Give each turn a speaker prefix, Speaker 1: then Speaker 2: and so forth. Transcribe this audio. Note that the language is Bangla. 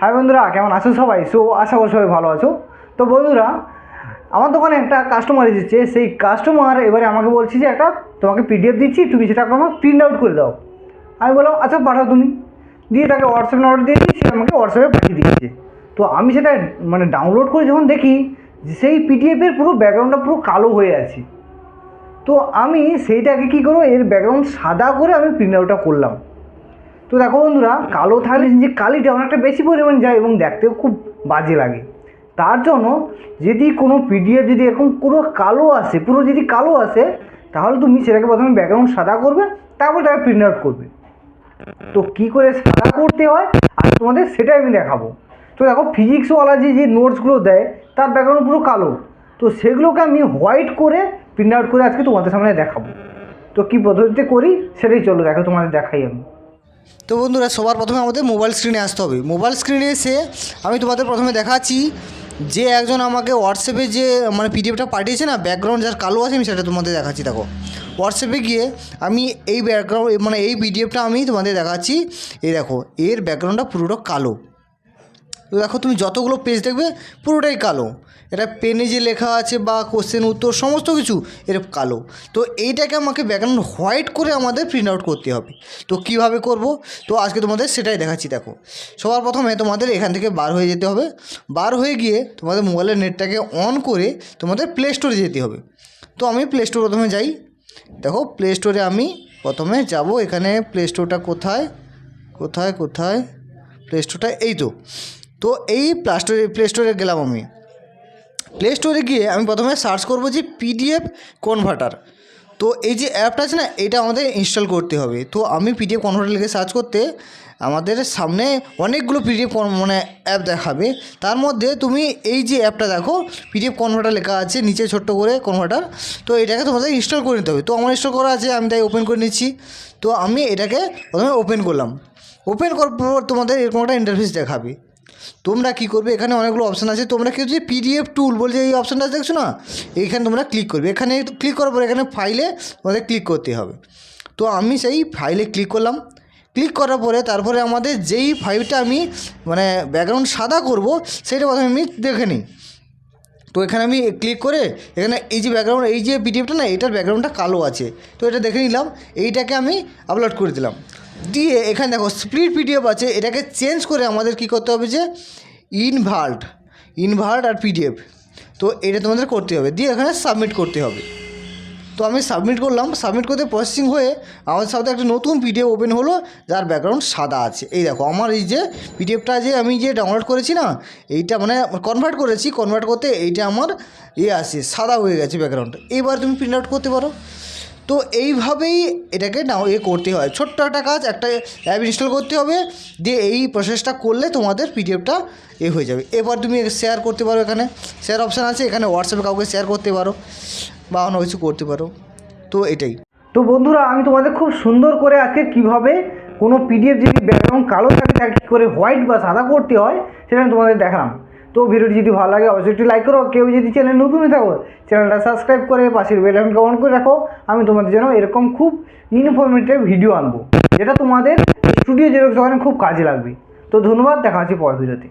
Speaker 1: হাই বন্ধুরা, কেমন আছো সবাই? সো আশা করি সবাই ভালো আছো। তো বন্ধুরা, আমার দোকানে একটা কাস্টমার এসেছে। সেই কাস্টমার এবারে আমাকে বলছে যে, একটা তোমাকে পিডিএফ দিচ্ছি, তুমি সেটা আমার প্রিন্ট আউট করে দাও। আমি বললাম আচ্ছা পাঠাও তুমি। দিয়ে তাকে হোয়াটসঅ্যাপ নাম্বার দিয়েছি সে আমাকে হোয়াটসঅ্যাপে পাঠিয়ে দিয়েছে। তো আমি সেটা মানে ডাউনলোড করে যখন দেখি সেই পিডিএফের পুরো ব্যাকগ্রাউন্ডটা পুরো কালো হয়ে আছে। তো আমি সেইটাকে কী করব, এর ব্যাকগ্রাউন্ড সাদা করে আমি প্রিন্ট আউটটা করলাম। তো দেখো বন্ধুরা, কালো থাকলে যে কালিটা অনেকটা বেশি পরিমাণ যায় এবং দেখতেও খুব বাজে লাগে। তার জন্য যদি কোনো পিডিএফ যদি এরকম পুরো কালো আসে, পুরো যদি কালো আসে, তাহলে তুমি সেটাকে প্রথমে ব্যাকগ্রাউন্ড সাদা করবে, তারপর তাকে প্রিন্ট আউট করবে। তো কী করে সাদা করতে হয়? আর তোমাদের সেটাই আমি দেখাবো। তো দেখো ফিজিক্সওয়ালা যে যে নোটসগুলো দেয়, তার ব্যাকগ্রাউন্ড পুরো কালো। তো সেগুলোকে আমি হোয়াইট করে প্রিন্ট আউট করে আজকে তোমাদের সামনে দেখাবো। তো কী পদ্ধতিতে করি? সেটাই চলো দেখো তোমাদের দেখাই আমি।
Speaker 2: তো বন্ধুরা, সবার প্রথমে আমাদের মোবাইল স্ক্রিনে আসতে হবে। মোবাইল স্ক্রিনে এসে আমি তোমাদের প্রথমে দেখাচ্ছি যে একজন আমাকে হোয়াটসঅ্যাপে যে মানে পিডিএফটা পাঠিয়েছে না ব্যাকগ্রাউন্ড যার কালো আছে, আমি সেটা তোমাদের দেখাচ্ছি, দেখো। হোয়াটসঅ্যাপে গিয়ে আমি এই ব্যাকগ্রাউন্ড মানে এই পিডিএফটা আমি তোমাদের দেখাচ্ছি। এই দেখো, এর ব্যাকগ্রাউন্ডটা পুরোটা কালো। তো দেখো তুমি যতগুলো পেজ দেখবে পুরোটাই কালো। এটা পেনে যে লেখা আছে বা কোশ্চেন উত্তর সমস্ত কিছু, এর কালো। তো এইটাকে আমাকে ব্যাকগ্রাউন্ড হোয়াইট করে আমাদের প্রিন্ট আউট করতে হবে। তো কীভাবে করব? তো আজকে তোমাদের সেটাই দেখাচ্ছি, দেখো। সবার প্রথমে তোমাদের এখান থেকে বার হয়ে যেতে হবে। বার হয়ে গিয়ে তোমাদের মোবাইলের নেটটাকে অন করে তোমাদের প্লে স্টোরে যেতে হবে। তো আমি প্লে স্টোর প্রথমে যাই। দেখো প্লে স্টোরে আমি প্রথমে যাব। এখানে প্লে স্টোরটা কোথায়? কোথায় কোথায়? প্লে স্টোরটা এই তো। তো এই প্লে স্টোরে প্লে স্টোরে গেলাম আমি। প্লে স্টোরে গিয়ে আমি প্রথমে সার্চ করব যে পিডিএফ কনভার্টার তো এই যে অ্যাপটা আছে না, এটা আমাদের ইনস্টল করতে হবে। তো আমি পিডিএফ কনভার্টার লিখে সার্চ করতে আমাদের সামনে অনেকগুলো পিডিএফ মানে অ্যাপ দেখাবে। তার মধ্যে তুমি এই যে অ্যাপটা দেখো পিডিএফ কনভার্টার লেখা আছে, নিচে ছোট্ট করে কনভার্টার তো এটাকে তোমাদের ইনস্টল করে নিতে হবে। তো আমার ইনস্টল করা আছে, আমি তাই ওপেন করে নিচ্ছি। তো আমি এটাকে প্রথমে ওপেন করলাম। ওপেন করার পর তোমাদের এরকম একটা ইন্টারফেস দেখাবে। তোমরা কি করবে? এখানে অনেকগুলো অপশান আছে। তোমরা কি হচ্ছে পিডিএফ টুল বলছে এই অপশানটা দেখছ না? এইখানে তোমরা ক্লিক করবে। এখানে ক্লিক করার পর এখানে ফাইলে তোমাদের ক্লিক করতে হবে। তো আমি সেই ফাইলে ক্লিক করলাম। ক্লিক করার পরে তারপরে আমাদের যেই ফাইলটা আমি মানে ব্যাকগ্রাউন্ড সাদা করব, সেটা প্রথমে আমি দেখে নিই। তো এখানে আমি ক্লিক করে এখানে এই যে ব্যাকগ্রাউন্ড এই যে পিডিএফটা না, এটার ব্যাকগ্রাউন্ডটা কালো আছে। তো এটা দেখে নিলাম। এইটাকে আমি আপলোড করে দিলাম। দিয়ে এখানে দেখো স্প্লিট পিডিএফ আছে, এটাকে চেঞ্জ করে আমাদের কি করতে হবে যে ইনভাল্ট ইনভাল্ট আর পিডিএফ তো এটা তোমাদের করতে হবে, দিয়ে এখানে সাবমিট করতে হবে। তো আমি সাবমিট করলাম সাবমিট করতে প্রসেসিং হয়ে আমার সাথে একটা নতুন পিডিএফ ওপেন হলো, যার ব্যাকগ্রাউন্ড সাদা আছে। এই দেখো, আমার এই যে পিডিএফটা যে আমি যে ডাউনলোড করেছি না, এইটা মানে কনভার্ট করেছি কনভার্ট করতে এইটা আমার ইয়ে আছে, সাদা হয়ে গেছে ব্যাকগ্রাউন্ড এবার তুমি প্রিন্ট আউট করতে পারো। তো এইভাবেই এটাকে নাও, এ করতে হয়। ছোট্ট একটা কাজ, একটা অ্যাপ ইনস্টল করতে হবে, দিয়ে এই প্রসেসটা করলে তোমাদের পিডিএফটা এ হয়ে যাবে। এবার তুমি শেয়ার করতে পারো এখানে। শেয়ার অপশান আছে, এখানে হোয়াটসঅ্যাপে কাউকে শেয়ার করতে পারো, বা অন্য কিছু করতে পারো। তো এটাই।
Speaker 1: তো বন্ধুরা, আমি তোমাদের খুব সুন্দর করে আজকে কীভাবে কোনো পিডিএফ যদি ব্যাকগ্রাউন্ড কালো থাকে, তাকে করে হোয়াইট বা সাদা করতে হয়, সেটা আমি তোমাদের দেখালাম। তো ভিডিওটি যদি ভালো লাগে, অবশ্যই একটি লাইক করো। কেউ যদি চ্যানেল নতুন হয়ে থাকো চ্যানেলটা সাবস্ক্রাইব করে পাশের বেল আইকনটা অন করে রাখো। আমি তোমাদের জন্য এরকম খুব ইনফরমেটিভ ভিডিও আনব, যেটা তোমাদের স্টুডিও জেরক্স দোকানে খুব কাজে লাগবে। তো ধন্যবাদ, দেখা হচ্ছে পরের ভিডিওতে